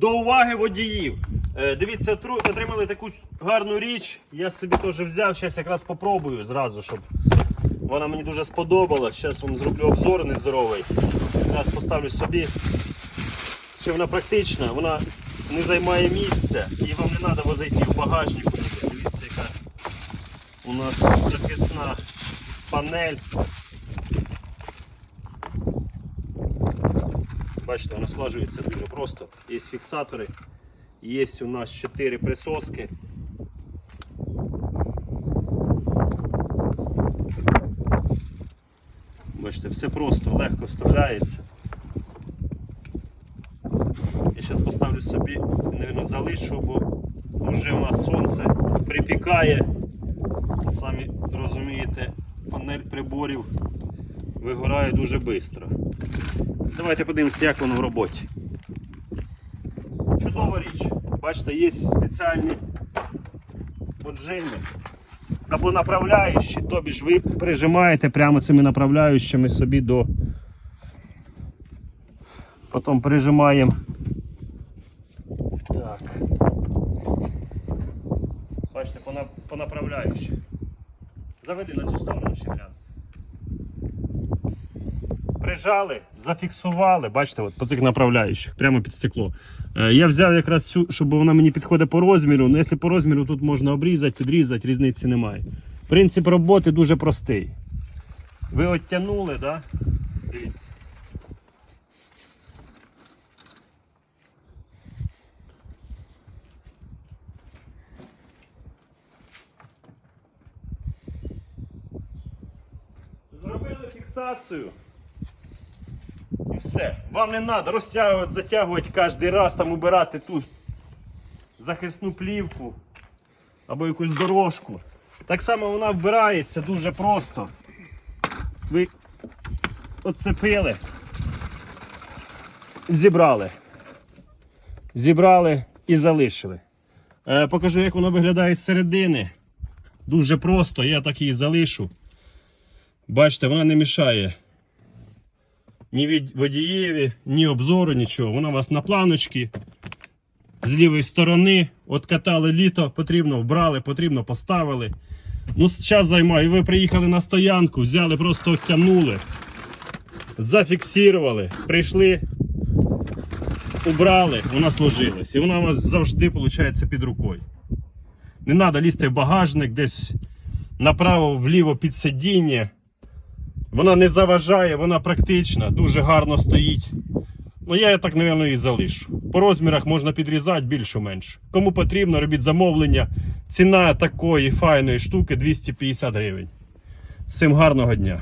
До уваги водіїв. Е, дивіться, отримали таку гарну річ. Я собі теж взяв. Зараз якраз попробую зразу, щоб вона мені дуже сподобалась. Зараз вам зроблю обзор нездоровий. Зараз поставлю собі. Що вона практична, вона не займає місця і вам не треба возити в багажнику. Дивіться, яка у нас захисна панель. Бачите, вона слажується дуже просто. Є фіксатори, є у нас 4 присоски. Бачите, все просто, легко вставляється. Я зараз поставлю собі, мабуть, залишу, бо вже у нас сонце припікає. Самі розумієте, панель приборів вигорає дуже швидко. Давайте подивимося, як воно в роботі. Чудова річ. Бачите, є спеціальні поджими або направляючі, тобі ж ви прижимаєте прямо цими направляючими собі до. Потім прижимаємо. Так. Бачите, по, направляючі. Заведи на цю сторону ще гляну. Прижали, зафіксували, бачите, от по цих направляючих, прямо під стекло. Е, Я взяв якраз цю, щоб вона мені підходить по розміру. Ну, якщо по розміру тут можна обрізати, підрізати, різниці немає. Принцип роботи дуже простий. Ви оттянули, да? Зробили фіксацію. Все. Вам не треба розтягувати, затягувати кожен раз, там убирати ту захисну плівку або якусь дорожку. Так само вона вбирається дуже просто. Ви оцепили, зібрали. Зібрали і залишили. Е, покажу, як воно виглядає з середини. Дуже просто, я так її залишу. Бачите, вона не мішає ні від водієві, ні обзору, нічого. Вона у вас на планочці. З лівої сторони откатали літо, потрібно вбрали, потрібно поставили. Ну, час займає. Ви приїхали на стоянку, взяли, просто оттянули, зафіксували, прийшли, убрали, вона сложилась. І вона у вас завжди виходить під рукою. Не треба лізти в багажник, десь направо, вліво під сидіння. Вона не заважає, вона практична, дуже гарно стоїть. Ну я так, мабуть, і залишу. По розмірах можна підрізати більше-менше. Кому потрібно, робіть замовлення. Ціна такої файної штуки 250 гривень. Всім гарного дня!